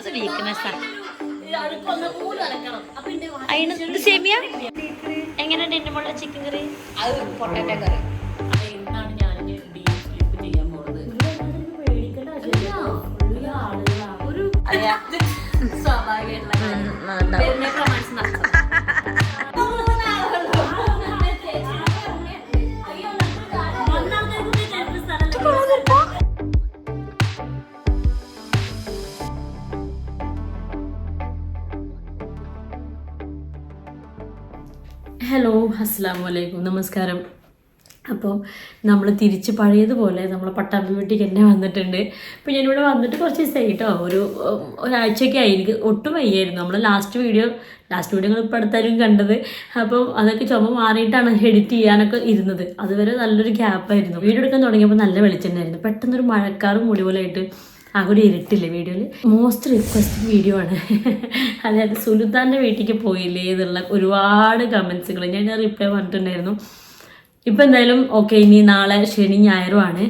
അത് വീക്ക്നെസ് അഴുക്കൊന്ന് പോലും അലക്കണം. അപ്പൊ എന്റെ അതിന് സേമിയ? എങ്ങനെയുണ്ട് എന്റെ മുകളിലെ ചിക്കൻ കറി? അത് പൊട്ടറ്റോ കറി. സ്വാഭാവികമായിട്ടുള്ള ഹലോ അസ്സാം വലൈക്കും നമസ്കാരം. അപ്പോൾ നമ്മൾ തിരിച്ച് പഴയതുപോലെ നമ്മൾ പട്ടാമ്പി വീട്ടിൽ തന്നെ വന്നിട്ടുണ്ട്. അപ്പോൾ ഞാനിവിടെ വന്നിട്ട് കുറച്ച് ദിവസമായി കേട്ടോ. ഒരു ഒരാഴ്ചയൊക്കെ ആയി. എനിക്ക് ഒട്ടും വയ്യായിരുന്നു. നമ്മൾ ലാസ്റ്റ് വീഡിയോ ലാസ്റ്റ് വീഡിയോ ഇപ്പോൾ അടുത്താരും കണ്ടത്. അപ്പോൾ അതൊക്കെ ചുമ മാറിയിട്ടാണ് എഡിറ്റ് ചെയ്യാനൊക്കെ ഇരുന്നത്. അതുവരെ നല്ലൊരു ഗ്യാപ്പായിരുന്നു വീഡിയോ എടുക്കാൻ തുടങ്ങിയപ്പോൾ നല്ല വെളിച്ചെണ്ണായിരുന്നു പെട്ടെന്നൊരു മഴക്കാറും മൂടി പോലെ കൂടി ഇരുട്ടില്ലേ വീഡിയോയിൽ മോസ്റ്റ് റിക്വസ്റ്റ് വീഡിയോ ആണ്. അതായത് സുലുത്താന്റെ വീട്ടിലേക്ക് പോയില്ലേ എന്നുള്ള ഒരുപാട് കമൻസുകൾ ഞാൻ റിപ്ലൈ പറഞ്ഞിട്ടുണ്ടായിരുന്നു ഇപ്പം എന്തായാലും ഓക്കെ ഇനി നാളെ ശനി ഞായറുമാണ്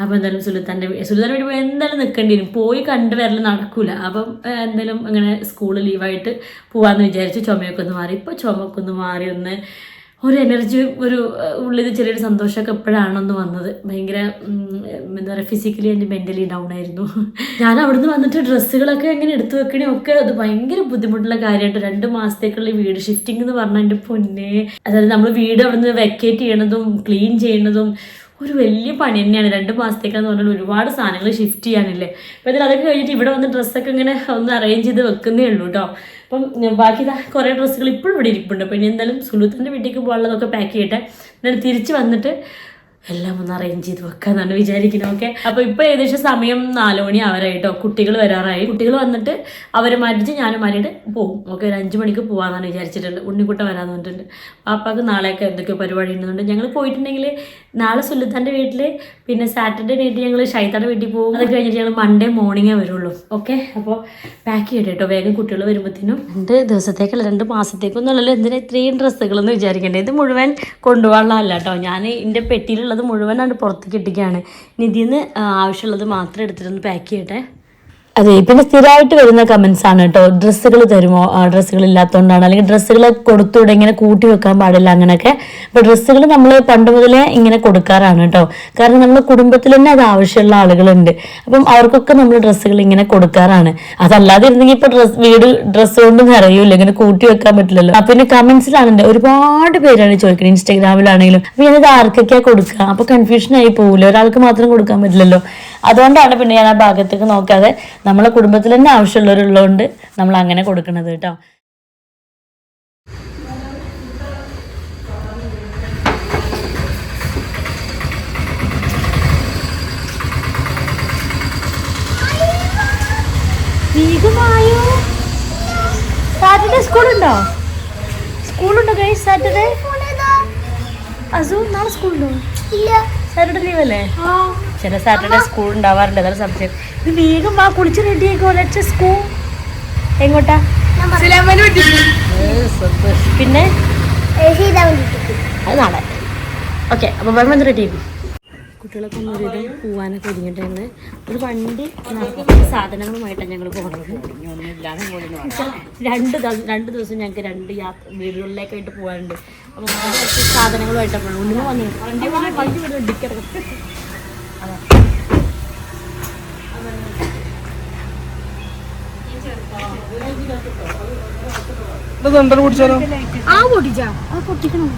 അപ്പോൾ എന്തായാലും സുൽത്താന്റെ സുലുത്താന്റെ വീട്ടിൽ എന്തായാലും നിൽക്കേണ്ടി വരും. പോയി കണ്ടു വരൽ നടക്കില്ല അപ്പം എന്തായാലും അങ്ങനെ സ്കൂൾ ലീവായിട്ട് പോകാമെന്ന് വിചാരിച്ച് ചുമയൊക്കെ ഒന്ന് മാറി. ഇപ്പോൾ ചുമക്കൊന്ന് മാറി ഒന്ന് ഒരു എനർജി ഒരു ഉള്ളിൽ ചെറിയൊരു സന്തോഷമൊക്കെ എപ്പോഴാണെന്ന് വന്നത്. ഭയങ്കര എന്താ പറയുക ഫിസിക്കലി ആൻഡ് മെന്റലി ഡൗൺ ആയിരുന്നു. ഞാൻ അവിടുന്ന് വന്നിട്ട് ഡ്രസ്സുകളൊക്കെ എങ്ങനെ എടുത്തു വെക്കണേ ഒക്കെ അത് ഭയങ്കര ബുദ്ധിമുട്ടുള്ള കാര്യമായിട്ട് രണ്ട് മാസത്തേക്കുള്ള വീട് ഷിഫ്റ്റിംഗ് എന്ന് പറഞ്ഞാൽ എന്റെ പൊന്നെ. അതായത് നമ്മൾ വീട് അവിടുന്ന് വെക്കേറ്റ് ചെയ്യണതും ക്ലീൻ ചെയ്യണതും ഒരു വലിയ പണി തന്നെയാണ്. രണ്ട് മാസത്തേക്കാന്ന് പറഞ്ഞാൽ ഒരുപാട് സാധനങ്ങൾ ഷിഫ്റ്റ് ചെയ്യാനില്ലേ. അപ്പോൾ ഇതിൽ അതൊക്കെ കഴിഞ്ഞിട്ട് ഇവിടെ വന്ന് ഡ്രസ്സൊക്കെ ഇങ്ങനെ ഒന്ന് അറേഞ്ച് ചെയ്ത് വെക്കുന്നേ ഉള്ളൂ കേട്ടോ അപ്പം ബാക്കി കുറേ ഡ്രസ്സുകൾ ഇപ്പോഴും ഇവിടെ ഇരിപ്പുണ്ട്. അപ്പോൾ ഇനി എന്തായാലും സുലൂത്തിന്റെ വീട്ടിലേക്ക് പോകാനുള്ളതൊക്കെ പാക്ക് ചെയ്യട്ടെ. എന്നിട്ട് തിരിച്ച് വന്നിട്ട് എല്ലാം ഒന്ന് അറേഞ്ച് ചെയ്ത് വെക്കാന്നാണ് വിചാരിക്കുന്നത് ഓക്കെ അപ്പൊ ഇപ്പൊ ഏകദേശം സമയം നാലുമണി ആവരായിട്ടോ കുട്ടികൾ വരാറായി. കുട്ടികൾ വന്നിട്ട് അവരെ മാറ്റിച്ച് ഞാനും മാറ്റിയിട്ട് പോകും ഓക്കെ ഒരു അഞ്ചു മണിക്ക് പോകാമെന്നാണ് വിചാരിച്ചിട്ടുണ്ട്. ഉണ്ണിക്കുട്ട വരാന്ന് പറഞ്ഞിട്ടുണ്ട്. പാപ്പാക്ക് നാളെയൊക്കെ എന്തൊക്കെയോ പരിപാടി ഉണ്ടെന്നുണ്ട്. ഞങ്ങൾ പോയിട്ടുണ്ടെങ്കിൽ നാളെ സുല്ലുത്താന്റെ വീട്ടിൽ പിന്നെ സാറ്റർഡേ നൈറ്റ് ഞങ്ങൾ ഷൈത്താന്റെ വീട്ടിൽ പോകും. അത് കഴിഞ്ഞിട്ട് ഞങ്ങൾ മൺഡേ മോർണിംഗേ വരുള്ളൂ. ഓക്കെ അപ്പോൾ പാക്ക് ചെയ്യട്ടെ കേട്ടോ വേഗം കുട്ടികൾ വരുമ്പോഴത്തേനും രണ്ട് ദിവസത്തേക്കല്ല രണ്ട് മാസത്തേക്കൊന്നുമല്ലല്ലോ. എന്തിനാ ഇത്രയും ഡ്രസ്സുകളെന്ന് വിചാരിക്കേണ്ടത് ഇത് മുഴുവൻ കൊണ്ടുപോകാനുള്ളതല്ല കേട്ടോ ഞാൻ എന്റെ പെട്ടിയിലുള്ളത് മുഴുവനാണ് പുറത്തേക്ക് ഇട്ടിക്കുകയാണ് നിധിന്ന് ആവശ്യമുള്ളത് മാത്രം എടുത്തിട്ടൊന്ന് പാക്ക് ചെയ്യട്ടെ. അതെ പിന്നെ സ്ഥിരമായിട്ട് വരുന്ന കമന്റ്സ് ആണ് കേട്ടോ ഡ്രസ്സുകൾ തരുമോ? ഡ്രസ്സുകൾ ഇല്ലാത്തതുകൊണ്ടാണ് അല്ലെങ്കിൽ ഡ്രസ്സുകൾ കൊടുത്തുവിടെ ഇങ്ങനെ കൂട്ടി വെക്കാൻ പാടില്ല അങ്ങനെയൊക്കെ. അപ്പോൾ ഡ്രസ്സുകൾ നമ്മൾ പണ്ട് മുതലേ ഇങ്ങനെ കൊടുക്കാറാണ് കേട്ടോ കാരണം നമ്മുടെ കുടുംബത്തിൽ തന്നെ അത് ആവശ്യമുള്ള ആളുകളുണ്ട്. അപ്പം അവർക്കൊക്കെ നമ്മൾ ഡ്രസ്സുകൾ ഇങ്ങനെ കൊടുക്കാറാണ്. അതല്ലാതെ ഇരുന്നെങ്കിൽ ഇപ്പോൾ ഡ്രസ് വീട് ഡ്രസ്സ് കൊണ്ട് നിറയൂല ഇങ്ങനെ കൂട്ടി വെക്കാൻ പറ്റില്ലല്ലോ. അപ്പൊ പിന്നെ കമന്റ്സിലാണെങ്കിൽ ഒരുപാട് പേരാണ് ചോദിക്കുന്നത് ഇൻസ്റ്റാഗ്രാമിലാണെങ്കിലും. അപ്പൊ ഞാനിത് ആർക്കൊക്കെയാ കൊടുക്കുക അപ്പൊ കൺഫ്യൂഷൻ ആയി പോകില്ല ഒരാൾക്ക് മാത്രം കൊടുക്കാൻ പറ്റില്ലല്ലോ. അതുകൊണ്ടാണ് പിന്നെ ഞാൻ ആ ഭാഗത്തേക്ക് നോക്കാതെ നമ്മളെ കുടുംബത്തിൽ തന്നെ ആവശ്യമുള്ളവരുള്ളതുകൊണ്ട് നമ്മൾ അങ്ങനെ കൊടുക്കുന്നത് കേട്ടോ. വേഗമായോ? സാറ്റർഡേ സ്കൂളുണ്ടോ? സ്കൂളുണ്ടോ ഗൈസ് സാറ്റർഡേ? അസു നാളെ സ്കൂളുണ്ടോ? സാറ്റർഡേ ലീവ് അല്ലേ? ചില സാറ്റർഡേ സ്കൂൾ ഉണ്ടാവാറുണ്ട് അതാണ് സംശയം. ഇത് വേഗം വാ കുളിച്ച് റെഡി ആയിക്കോ സ്കൂൾ എങ്ങോട്ടാ? പിന്നെ? അത് നാളെ. ഓക്കെ അപ്പോൾ വേറെ വന്ന് റെഡി ആക്കും കുട്ടികളൊക്കെ ഒന്ന് ഒരു ഇത് പോവാനൊക്കെ ഒരുങ്ങിയിട്ടാണ് ഒരു വണ്ടി സാധനങ്ങളുമായിട്ടാണ് ഞങ്ങൾ പോകുന്നത് രണ്ട് രണ്ട് ദിവസം ഞങ്ങൾക്ക് രണ്ട് യാത്ര വീടുകളിലേക്കായിട്ട് പോകാനുണ്ട് അപ്പോൾ കുറച്ച് സാധനങ്ങളുമായിട്ടാണ് വന്നു. ആ പൊട്ടിച്ചാ. പൊട്ടിക്കണം?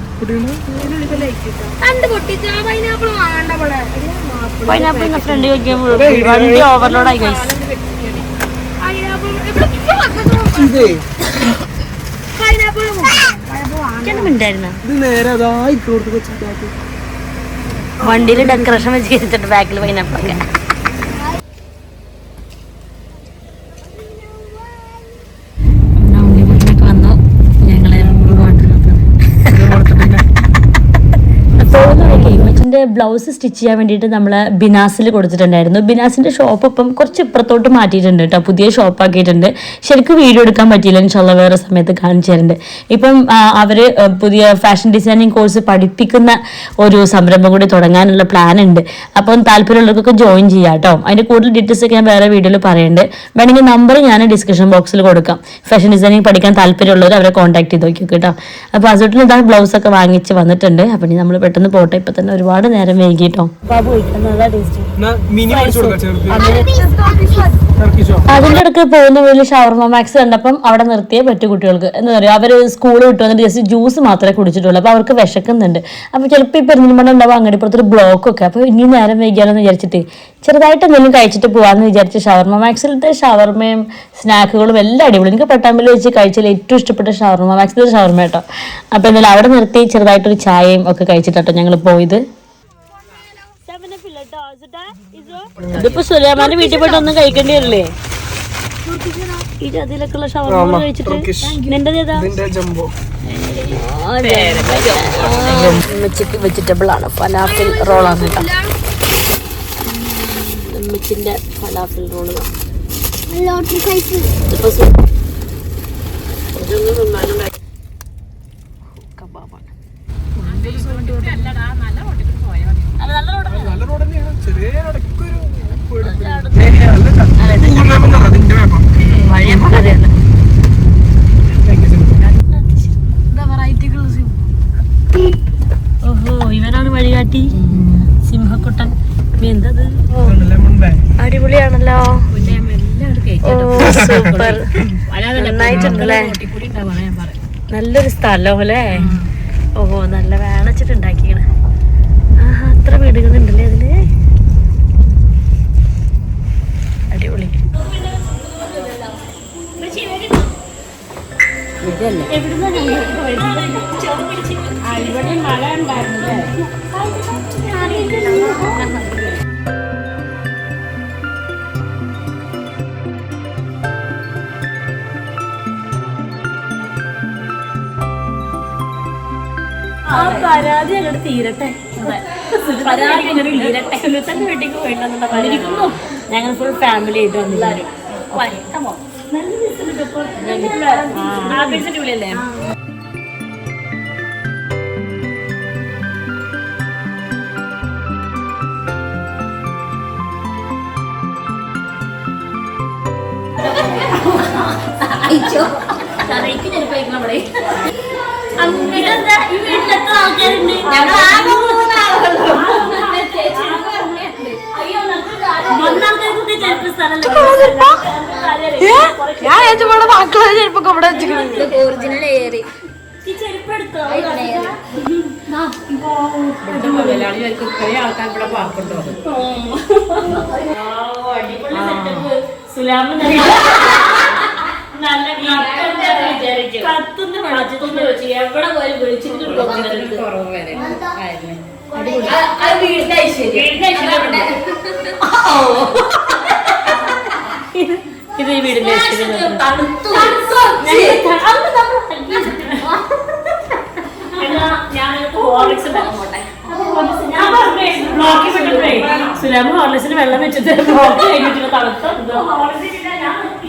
പൈനാപ്പിൾ ഫ്രണ്ട് ചോദിക്കുമ്പോൾ വണ്ടി ഓവർലോഡ് ആയി കഴിച്ചു വണ്ടിയിൽ ഡെക്കറേഷൻ വെച്ച് കഴിച്ചിട്ട് ബാക്കിൽ പൈനാപ്പിൾ ഒക്കെ വന്നു ഇതിന്റെ ബ്ലൗസ് സ്റ്റിച്ച് ചെയ്യാൻ വേണ്ടിയിട്ട് നമ്മൾ ബിനാസിൽ കൊടുത്തിട്ടുണ്ടായിരുന്നു. ബിനാസിന്റെ ഷോപ്പ് ഇപ്പം കുറച്ച് ഇപ്പുറത്തോട്ട് മാറ്റിയിട്ടുണ്ട് കേട്ടോ. പുതിയ ഷോപ്പ് ആക്കിയിട്ടുണ്ട് ശരിക്കും വീഡിയോ എടുക്കാൻ പറ്റിയില്ല. ഇൻഷാല്ല വേറെ സമയത്ത് കാണിച്ചു തരുന്നുണ്ട് ഇപ്പം അവർ പുതിയ ഫാഷൻ ഡിസൈനിങ് കോഴ്സ് പഠിപ്പിക്കുന്ന ഒരു സംരംഭം കൂടി തുടങ്ങാനുള്ള പ്ലാൻ ഉണ്ട്. അപ്പം താല്പര്യമുള്ളവർക്കൊക്കെ ജോയിൻ ചെയ്യാം കേട്ടോ. അതിന്റെ കൂടുതൽ ഡീറ്റെയിൽസ് ഒക്കെ ഞാൻ വേറെ വീഡിയോയിൽ പറയുന്നുണ്ട് വേണമെങ്കിൽ നമ്പർ ഞാൻ ഡിസ്ക്രിപ്ഷൻ ബോക്സിൽ കൊടുക്കാം. ഫാഷൻ ഡിസൈനിങ് പഠിക്കാൻ താല്പര്യമുള്ളവർ അവരെ കോൺടാക്ട് ചെയ്ത് നോക്കി കേട്ടോ. അപ്പോൾ അസോട്ടിൽ ഇതാ ബ്ലൗസ് ഒക്കെ വാങ്ങിച്ച് വന്നിട്ടുണ്ട്. അപ്പം നമ്മൾ പെട്ടെന്ന് പോട്ടെ. ഇപ്പം തന്നെ ഒരുപാട് നേരം വൈകിട്ടോ. അതിന്റെ അതിന്റെ ഇടയ്ക്ക് പോകുന്ന വഴി ഷവർമ മാക്സ് കണ്ടപ്പം അവിടെ നിർത്തിയേ പറ്റൂ കുട്ടികൾക്ക്. എന്ന് പറയുക അവർ സ്കൂൾ വിട്ട് വന്നിട്ട് ജസ്റ്റ് ജ്യൂസ് മാത്രമേ കുടിച്ചിട്ടുള്ളൂ. അപ്പോൾ അവർക്ക് വിശക്കുന്നുണ്ട്. അപ്പോൾ ചിലപ്പോൾ ഈ പെരുന്നിമണ്ണ ഉണ്ടാവും അങ്ങടിപ്പുറത്ത് ഒരു ബ്ലോക്ക് ഒക്കെ. അപ്പോൾ ഇനി നേരം വൈകിയാലെന്ന് വിചാരിച്ചിട്ട് ചെറുതായിട്ട് എന്തെങ്കിലും കഴിച്ചിട്ട് പോവാന്ന് വിചാരിച്ച് ഷവർമ മാക്സിലത്തെ ഷവർമയും സ്നാക്കുകളും എല്ലാം അടിപൊളി. എനിക്ക് പട്ടാമ്പിൽ വെച്ച് കഴിച്ചാൽ ഏറ്റവും ഇഷ്ടപ്പെട്ട ഷവർമ മാക്സിലത്തെ ഷവർമ കേട്ടോ. അപ്പോൾ എന്തായാലും അവിടെ നിർത്തി ചെറുതായിട്ടൊരു ചായയും ഒക്കെ കഴിച്ചിട്ടോ ഞങ്ങൾ പോയത്. ഇതിപ്പോ സുലൈമാന്റെ വീട്ടിൽ പോയിട്ട് ഒന്നും കഴിക്കേണ്ടി വരില്ലേ? ഈ ജാതിയിലൊക്കെയുള്ള ഷവർമ കഴിച്ചിട്ട് നിന്റെ ഉമ്മച്ചിക്ക് വെജിറ്റബിൾ ആണ്. ഫലാഫിൽ റോളാണ് കേട്ടോ. ഉമ്മച്ചിന്റെ ഫലാഫിൽ റോൾ ലോട്ടറി നന്നായിട്ടുണ്ടല്ലേ നല്ലൊരു സ്ഥലം അല്ലേ ഓ നല്ല വേണച്ചിട്ട് ഉണ്ടാക്കിയാണ് ആഹാ അത്ര വീടുകളുണ്ടല്ലേ അതിൽ? അടിപൊളി. ആ പരാതി അങ്ങോട്ട് തീരട്ടെ. പരാതി അങ്ങോട്ട് തീരട്ടെ. സുലുത്തന്റെ വീട്ടിലേക്ക് പോയിട്ടുണ്ടെന്നുള്ള പറഞ്ഞിരിക്കുന്നു ഞങ്ങൾ ഫുൾ ഫാമിലി ആയിട്ട് വന്നില്ലാരും അടിപൊളിയല്ലേ? ഇതെന്താ ഈ വീട്ടിൽ ഞാൻ ഏറ്റുപാടെ മക്കളെ ചെരുപ്പൊക്കെ ഇവിടെ വെച്ചിട്ടുണ്ട് ഒറിജിനൽ ഏറി ഈ ചെരുപ്പ് എടുത്തോ സുലാമ നല്ല കത്തുന്ന എവിടെ പോലും വെളിച്ചിട്ട് വീടിന്റെ ഐശ്വര്യം. ഇത് ഈ വീടിന്റെ ഐശ്വര്യം സുലാമ ഹോർലിക്സിന് വെള്ളം വെച്ചിട്ട് ബ്ലോക്ക് കഴിഞ്ഞിട്ട് തണുത്ത?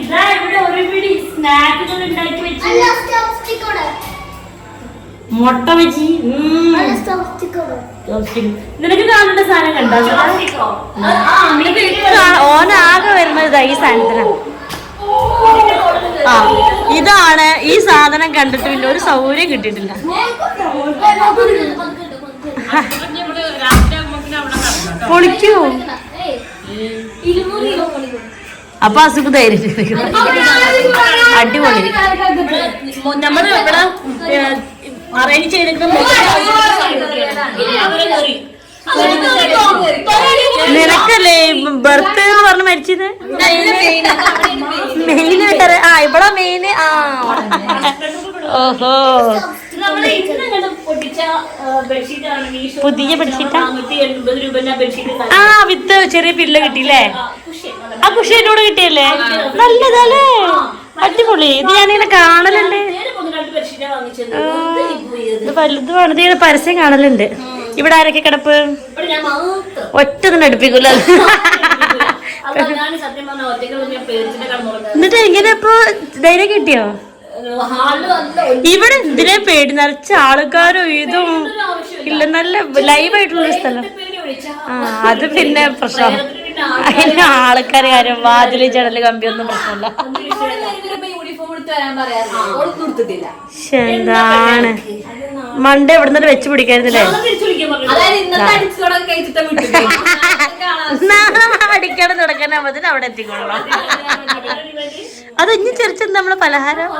ഇതാ ഇവിടെ ഒരു പിടി സ്നാക്കുകൾ ഉണ്ടാക്കി വെച്ച് മുട്ട വെച്ചി. നിനക്ക് കാണേണ്ട സാധനം കണ്ടോ ഓനാകെ വരുന്നത് ഇതാ ഈ സാധനത്തിനാണ് ആ ഇതാണ് ഈ സാധനം കണ്ടിട്ട് പിന്നെ ഒരു സൗകര്യം കിട്ടിയിട്ടില്ല പൊളിക്കൂ അപ്പൊ അസുഖം ധൈര്യം അടിപൊളി. നമ്മൾ ഇവിടെ അറേഞ്ച് ചെയ്തിട്ട് നിനക്കല്ലേ ബർത്ത് എന്ന് പറഞ്ഞ് മരിച്ചത്? മെയിൻ ആ ഇവിടെ മെയിന് ആ. ഓഹോ. പുതിയ ബെഡ്ഷീറ്റാ ആ? വിത്ത് ചെറിയ പില്ല കിട്ടിയില്ലേ? ആ കുഷി എന്നോട് കിട്ടിയല്ലേ? നല്ലതല്ലേ? അടിപൊളി. ഇത് ഞാനിങ്ങനെ കാണലുണ്ട്. ഇത് വലുതുമാണ്. ഇത് ഇങ്ങനെ പരസ്യം കാണലുണ്ട്. ഇവിടെ ആരൊക്കെ കിടപ്പ്? ഒറ്റ തന്നെ അടുപ്പിക്കൂല. എന്നിട്ട് എങ്ങനെ ഇപ്പൊ ധൈര്യം കിട്ടിയോ? ഇവിടെ എന്തിനാ പേടി നിറച്ച ആൾക്കാരോ ഇതും ഇല്ല നല്ല ലൈവ് ആയിട്ടുള്ള സ്ഥലം ആ അത് പിന്നെ പ്രശ്നം അതിന് ആൾക്കാരെ കാര്യം വാതിൽ ജടൽ കമ്പി ഒന്നും പ്രശ്നമില്ല എന്താണ് മണ്ട എവിടെ നിന്ന് വെച്ച് പിടിക്കായിരുന്നില്ലേ കഴിച്ചിട്ട് വിട്ടു അടിക്കാതെ അവിടെ എത്തിക്കൊള്ളാം. അത് ഇനി ചെറിച്ച് നമ്മളെ പലഹാരം?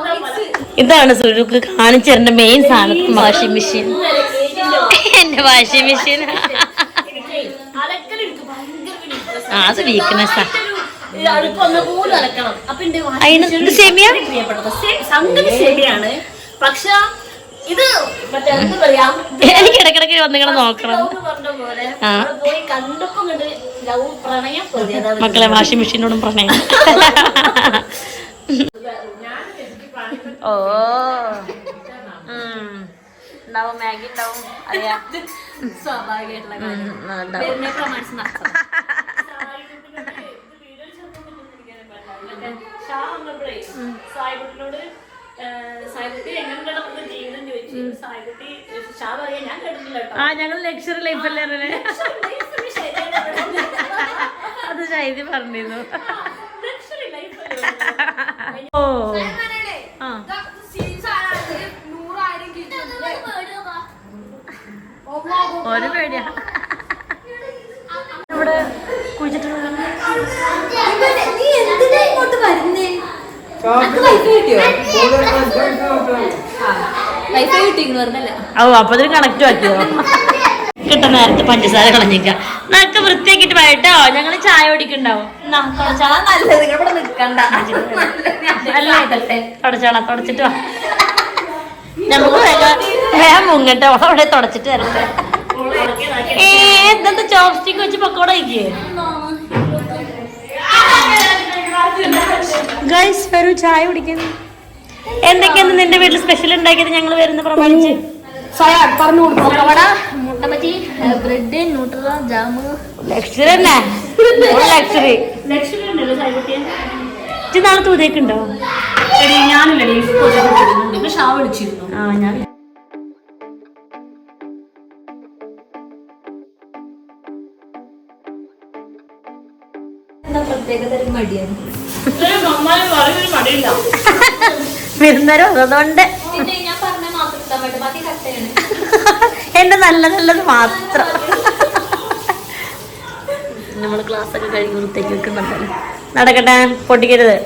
ഇതാണ് സുഴുക്ക് കാണിച്ചു തരേണ്ട മെയിൻ സാധനം വാഷിംഗ് മെഷീൻ. എന്റെ വാഷിംഗ് മെഷീൻ. അത് വീക്ക്നെസ്സാ അതിന് ഇത് സെമിയ? പ്രിയപ്പെട്ടത്. സംഗതി ശരിയാണ് പക്ഷെ ഇത് മറ്റേ എന്താ പറയാ? എനിക്ക് ഇടക്കിടക്ക് വന്നിങ്ങനെ നോക്കണം. ആ. പോയി കണ്ടപ്പോ കണ്ട് ലവ് പ്രണയം പോലെ. മക്കളെ വാഷിംഗ് മെഷീനോടും പ്രണയം. ഓ. ഉം. ഉണ്ടാവും മാഗി ഉണ്ടാവും. അറിയാം സ്വാഭാവികമായിട്ടുള്ള കാര്യം. ഉണ്ടാവും. സായിക്കുട്ടിനോട് ആ ഞങ്ങൾ ലക്ഷറി ലൈഫല്ലേ അല്ലേ അത് ശൈതി പറഞ്ഞിരുന്നു. ഓ. ആ. ഒരു പേടിയാ. ഇവിടെ കുഴിച്ചിട്ടുള്ള നീ എന്തിനാ ഇങ്ങോട്ട് വരുന്നേ വൈഫൈ കിട്ടിയിരുന്നു പറഞ്ഞല്ല ഓ അപ്പൊ കണക്ട് ആക്കിയോ? കിട്ടുന്ന നേരത്തെ പഞ്ചസാര കളഞ്ഞിക്ക നമുക്ക് വൃത്തിയാക്കിട്ട് പോയിട്ടോ ഞങ്ങൾ ചായ തുടച്ചാളാ തുടച്ചിട്ട് വാ. നമുക്ക് അവിടെ തുടച്ചിട്ട് വരട്ടെ. ഏ എന്താ വെച്ച് പക്കോട കഴിക്കേ? ഗൈസ് ഒരു ചായ കുടിക്കുന്നു. എന്തൊക്കെയാണ് നിന്റെ വീട്ടിൽ സ്പെഷ്യൽ ഉണ്ടാക്കിയത് ഞങ്ങൾ വരുന്ന പ്രമാണിച്ച്? പറഞ്ഞു മുട്ടബജി ബ്രെഡ് ന്യൂട്രല ജാമ് ലക്ഷറി തന്നെ ലക്ഷറി ഇത് നാളെ തൂതേക്കുണ്ടോ ഇപ്പൊ ഷാ വിളിച്ചിരുന്നു ആ ഞാൻ പ്രത്യേകതരം മടിയാണ്? വരുന്നവരോ അതുകൊണ്ട് എന്റെ നല്ല നല്ലത് മാത്രം. നമ്മൾ ക്ലാസ് ഒക്കെ കഴിഞ്ഞ് വൃത്തിയാക്കി വെക്കുന്നുണ്ടല്ലോ നടക്കട്ടെ പൊട്ടിക്കരുത്.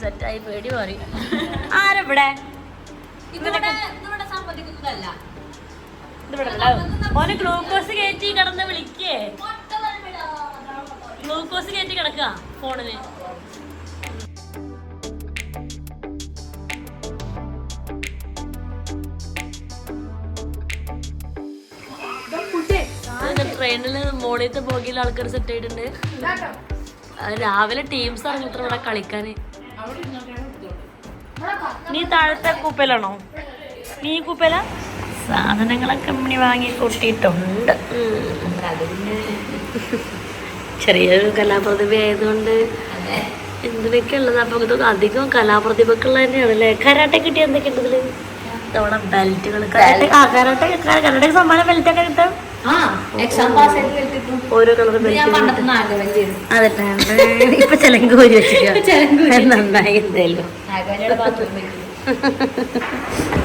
സെറ്റായി പേടി മാറി. ഇതിവിടെ ഗ്ലൂക്കോസ് കയറ്റി കിടന്ന് വിളിക്കേ. ഗ്ലൂക്കോസ് കയറ്റി കിടക്കുക ഫോണിന് ട്രെയിനിൽ മോളിലത്തെ ബോഗിയിൽ ആൾക്കാർ സെറ്റ് ആയിട്ടുണ്ട് അത് രാവിലെ ടീംസ് ഇറങ്ങിട്ട് ഇവിടെ കളിക്കാന്. നീ താഴത്തെ കൂപ്പയിലാണോ? നീ കൂപ്പല? സാധനങ്ങളൊക്കെ മണി വാങ്ങി കൂട്ടിയിട്ടുണ്ട്. ചെറിയൊരു കലാപ്രതിഭ ആയതുകൊണ്ട് എന്തിനൊക്കെ ഉള്ളത് അപ്പൊ ഇത് അധികം കലാപ്രതിഭക്കുള്ള തന്നെയാണല്ലേ? കരാട്ടെ കിട്ടിയ എന്തൊക്കെയുണ്ട് ഇതിൽ? നമ്മുടെ ബെൽറ്റുകൾ കരാട്ടെ കരാട്ടെ സമ്മാനം ബെൽറ്റ് ഒക്കെ കിട്ടും. ഓരോ കളർ ഞാൻ ബെൽറ്റ് പണ്ടത്തെ ആഗ്രഹം ചെയ്തു അതെ ഇപ്പൊ ചെലങ്കോരി വെച്ചിട്ട് നന്നായി എന്തായാലും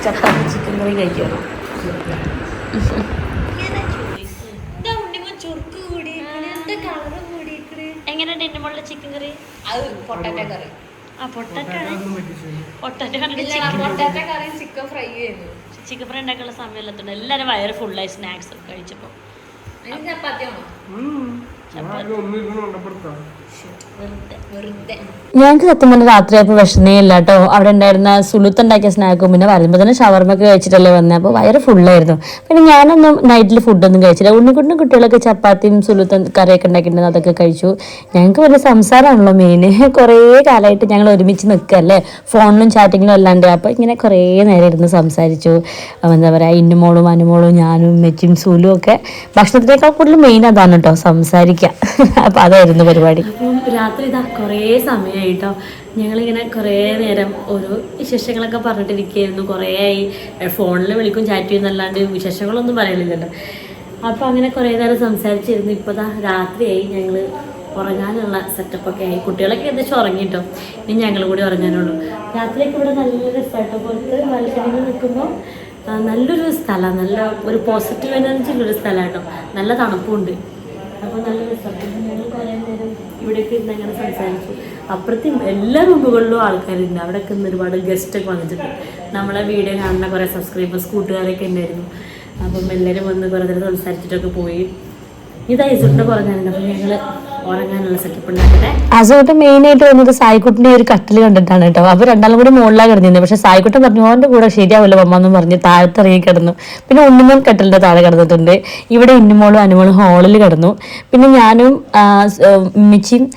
ചപ്പാത്തി ചിക്കൻ കറി കഴിക്കണം എങ്ങനെയുണ്ട് എന്റെ മുകളിലെ ചിക്കൻ കറി അത് പൊട്ടാറ്റ കറി ആ പൊട്ടറ്റ പൊട്ടറ്റ ഇല്ല പൊട്ടാറ്റ കറി ചിക്കൻ ഫ്രൈ ഉണ്ടാക്കുന്ന ചിക്കൻ ഫ്രൈ ഉണ്ടാക്കാനുള്ള സമയമില്ലാത്തതുകൊണ്ട് എല്ലാവരും വയറ് ഫുള്ളായി സ്നാക്സ് ഒക്കെ കഴിച്ചപ്പോൾ അതിന് ഞങ്ങൾക്ക് സത്യം പറഞ്ഞാൽ രാത്രിയായപ്പോൾ വിഷമേ ഇല്ല കേട്ടോ അവിടെ ഉണ്ടായിരുന്ന സുലുത്ത് ഉണ്ടാക്കിയ സ്നാക്കും പിന്നെ വരുമ്പോൾ തന്നെ ഷവർമൊക്കെ കഴിച്ചിട്ടല്ലേ വന്നത് അപ്പോൾ വയറ് ഫുള്ളായിരുന്നു പിന്നെ ഞാനൊന്നും നൈറ്റിൽ ഫുഡൊന്നും കഴിച്ചില്ല. ഉണ്ണിക്കുട്ടിനും കുട്ടികളൊക്കെ ചപ്പാത്തിയും സുലുത്തും കറിയൊക്കെ ഉണ്ടാക്കിയിട്ടുണ്ടെന്ന് അതൊക്കെ കഴിച്ചു. ഞങ്ങൾക്ക് വലിയ സംസാരമാണല്ലോ മെയിൻ കുറേ കാലമായിട്ട് ഞങ്ങൾ ഒരുമിച്ച് നിൽക്കല്ലേ ഫോണിലും ചാറ്റിങ്ങിലും അല്ലാണ്ട്. അപ്പോൾ ഇങ്ങനെ കുറേ നേരം ഇരുന്ന് സംസാരിച്ചു. എന്താ പറയുക ഇന്നുമോളും അനുമോളും ഞാനും മെച്ചും സുലും ഒക്കെ ഭക്ഷണത്തിനേക്കാൾ കൂടുതൽ മെയിൻ അതാണ് കേട്ടോ സംസാരിക്കുക അപ്പോൾ അതായിരുന്നു പരിപാടി. അപ്പം രാത്രി ഇതാ കുറേ സമയമായിട്ടോ ഞങ്ങളിങ്ങനെ കുറേ നേരം ഓരോ വിശേഷങ്ങളൊക്കെ പറഞ്ഞിട്ടിരിക്കുകയായിരുന്നു. കുറേ ആയി. ഫോണിൽ വിളിക്കും ചാറ്റ് ചെയ്യുന്നല്ലാണ്ട് വിശേഷങ്ങളൊന്നും പറയലില്ലല്ലോ. അപ്പോൾ അങ്ങനെ കുറേ നേരം സംസാരിച്ചിരുന്നു. ഇപ്പോൾ ഇതാ രാത്രിയായി. ഞങ്ങൾ ഉറങ്ങാനുള്ള സെറ്റപ്പൊക്കെ ആയി. കുട്ടികളൊക്കെ ഏകദേശം ഉറങ്ങിട്ടോ. ഇനി ഞങ്ങൾ കൂടി ഉറങ്ങാനുള്ളൂ. രാത്രിയൊക്കെ ഇവിടെ നല്ല രസമായിട്ടോ. പുറത്ത് മത്സരങ്ങൾ നിൽക്കുമ്പോൾ നല്ലൊരു സ്ഥലമാണ് നല്ല ഒരു പോസിറ്റീവ് എനർജി ഉള്ളൊരു സ്ഥലമാട്ടോ നല്ല തണുപ്പുണ്ട്. അപ്പോൾ നല്ല രസമാണ് ഞങ്ങൾ കുറേ നേരം ഇവിടേക്ക് ഇരുന്ന് അങ്ങനെ സംസാരിച്ചു. അപ്പുറത്തും എല്ലാ റൂമുകളിലും ആൾക്കാരുണ്ട്. അവിടെയൊക്കെ ഇന്ന് ഒരുപാട് ഗസ്റ്റ് ഒക്കെ വന്നിട്ടുണ്ട്. നമ്മളെ വീഡിയോ കാണുന്ന കുറേ സബ്സ്ക്രൈബേഴ്സ് കൂട്ടുകാരൊക്കെ ഉണ്ടായിരുന്നു. അപ്പം എല്ലാവരും വന്ന് കുറേ നേരം സംസാരിച്ചിട്ടൊക്കെ പോയി. ഇത് ഞങ്ങൾ അസോട്ട് മെയിൻ ആയിട്ട് വന്നത് സായിക്കുട്ടിന്റെ ഒരു കട്ടിൽ കണ്ടിട്ടാണ് കേട്ടോ. അപ്പൊ രണ്ടാളും കൂടി മുകളിലാണ് കിടന്നിരുന്നത് പക്ഷെ സായിക്കുട്ടൻ പറഞ്ഞു ഓന്റെ കൂടെ ശരിയാവില്ല അമ്മ എന്ന് പറഞ്ഞ് താഴത്ത് ഇറങ്ങി കിടന്നു. പിന്നെ ഉണ്ണിമോൻ കട്ടിലിന്റെ താഴെ കിടന്നിട്ടുണ്ട്. ഇവിടെ ഉണ്ണിമോളും അനുമോളും ഹാളിൽ കിടന്നു. പിന്നെ ഞാനും മിച്ചിയും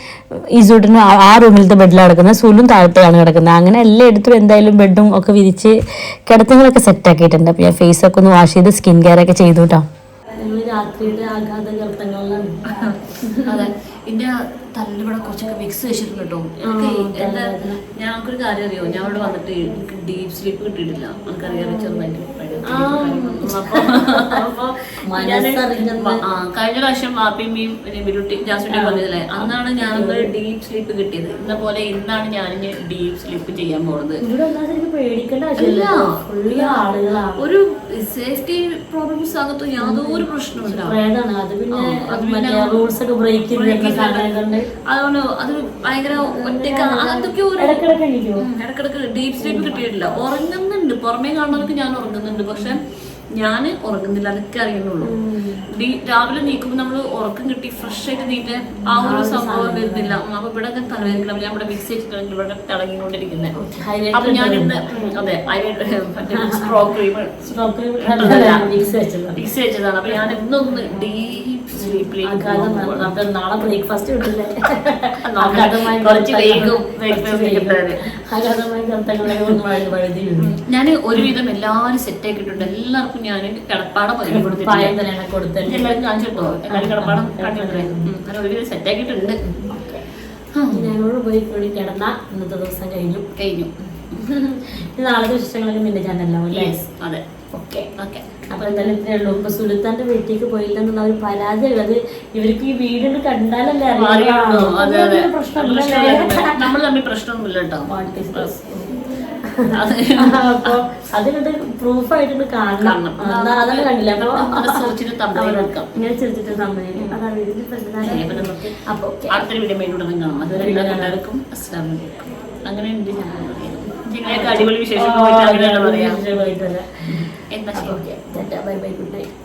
ഇസൂട്ടിനും ആ- റൂമിലത്തെ ബെഡിലാണ് കിടക്കുന്നത്. സുലും താഴത്താണ് കിടക്കുന്നത്. അങ്ങനെ എല്ലായിടത്തും എന്തായാലും ബെഡും ഒക്കെ വിരിച്ച് കിടത്തങ്ങളൊക്കെ സെറ്റ് ആക്കിയിട്ടുണ്ട്. അപ്പൊ ഞാൻ ഫേസ് ഒക്കെ ഒന്ന് വാഷ് ചെയ്ത് സ്കിൻ കെയർ ഒക്കെ ചെയ്തു കേട്ടോ രാത്രിയുടെ ആഘാത ഗർത്തങ്ങളിലാണ് അതെ. എന്റെ തല്ലിവിടെ കുറച്ചൊക്കെ മിക്സ് വെച്ചിട്ടുണ്ട് കേട്ടോ എനിക്ക് എന്താ ഞങ്ങൾക്കൊരു കാര്യം അറിയോ? ഞാൻ അവിടെ വന്നിട്ട് എനിക്ക് ഡീപ് സ്ലീപ്പ് കിട്ടിയിട്ടില്ല നമുക്കറിയാം ചെറുതായിട്ട് കഴിഞ്ഞ പ്രാവശ്യം വാപ്പിമ്മയും ബിരുട്ടി ജാസ്മിനെ പറഞ്ഞതല്ലേ അന്നാണ് ഞങ്ങൾക്ക് ഡീപ് സ്ലീപ്പ് കിട്ടിയത്. ഇന്ന പോലെ ഇന്നാണ് ഞാൻ ഡീപ് സ്ലീപ്പ് ചെയ്യാൻ പോകുന്നത് ഒരു സേഫ്റ്റി പ്രോബ്ലംസ് അകത്ത് യാതൊരു പ്രശ്നമില്ല അത് പിന്നെ റൂൾസ് ഒക്കെ ബ്രേക്ക് ചെയ്യുന്ന അതുകൊണ്ട് അത് ഭയങ്കര ഒറ്റയ്ക്ക് അതൊക്കെ ഒരു ഇടക്കിടക്ക് ഡീപ് സ്ലീപ്പ് കിട്ടിയിട്ടില്ല. ഉറങ്ങുന്നുണ്ട്. പുറമേ കാണുന്നവർക്ക് ഞാൻ ഉറങ്ങുന്നുണ്ട്. പക്ഷെ ഞാൻ ഉറങ്ങുന്നില്ല. അതൊക്കെ അറിയുന്നുള്ളൂ. രാവിലെ നീക്കുമ്പോൾ നമ്മൾ ഉറക്കം കിട്ടി ഫ്രഷ് ആയിട്ട് നീറ്റ് ആ ഒരു സംഭവം വരുന്നില്ല. അപ്പൊ ഇവിടെ തലവേദന ഞാൻ ഇവിടെ മിക്സ് ചെയ്തിട്ടുണ്ട് ഇവിടെ തിളങ്ങിക്കൊണ്ടിരിക്കുന്നത് അപ്പൊ ഞാൻ ഇന്ന് അതെ straw cream straw cream mix വെച്ചതാണ് അപ്പൊ ഞാൻ ഇന്നൊന്ന് ഡീ നമുക്ക് നാളെ ബ്രേക്ക്ഫാസ്റ്റ് കിട്ടില്ലേ? ഞാൻ ഒരുവിധം എല്ലാവരും സെറ്റ് ആക്കിയിട്ടുണ്ട്. എല്ലാവർക്കും ഞാൻ കിടപ്പാടം പായം കൊടുത്തിട്ടുണ്ട് തന്നെയാണ് കൊടുത്തത് എല്ലാവരും കാണിച്ചിട്ടോ എല്ലാവരും കിടപ്പാടം കാണിച്ചിട്ടേ ഞാൻ ഒരുവിധം സെറ്റ് ആക്കിയിട്ടുണ്ട്. ഞാനോട് പോയി കൂടി കിടന്ന ഇന്നത്തെ ദിവസം കഴിഞ്ഞു. കഴിഞ്ഞു. നാളെ നാളത്തെ വിശേഷങ്ങളൊക്കെ നിന്റെ ചാനലാവും അല്ലേ? അതെ. ഓക്കെ ഓക്കെ അപ്പൊ എന്തായാലും ഇത്രേ ഉള്ളൂ. ഇപ്പൊ സുലത്താന്റെ വീട്ടിലേക്ക് പോയില്ല എന്നുള്ള ഒരു പരാതി ഉള്ളത് ഇവർക്ക് ഈ വീട് കണ്ടാലല്ലേ അതെ അതെ. നമ്മൾ തമ്മിൽ പ്രശ്നമൊന്നുമില്ല കേട്ടോ. അത്. അപ്പൊ കാണണം. അതാണ് കണ്ടില്ല. ഇങ്ങനെ ചിരിച്ചിട്ട് തമ്മിൽ അതാണ് ഇതിന്റെ അപ്പൊ അടുത്തൊരു വീഡിയോ കാണാം. അതുവരെ എല്ലാവർക്കും അസ്ലാം അടിപൊളി വിശേഷങ്ങൾ end my show. Tata, bye bye, good night.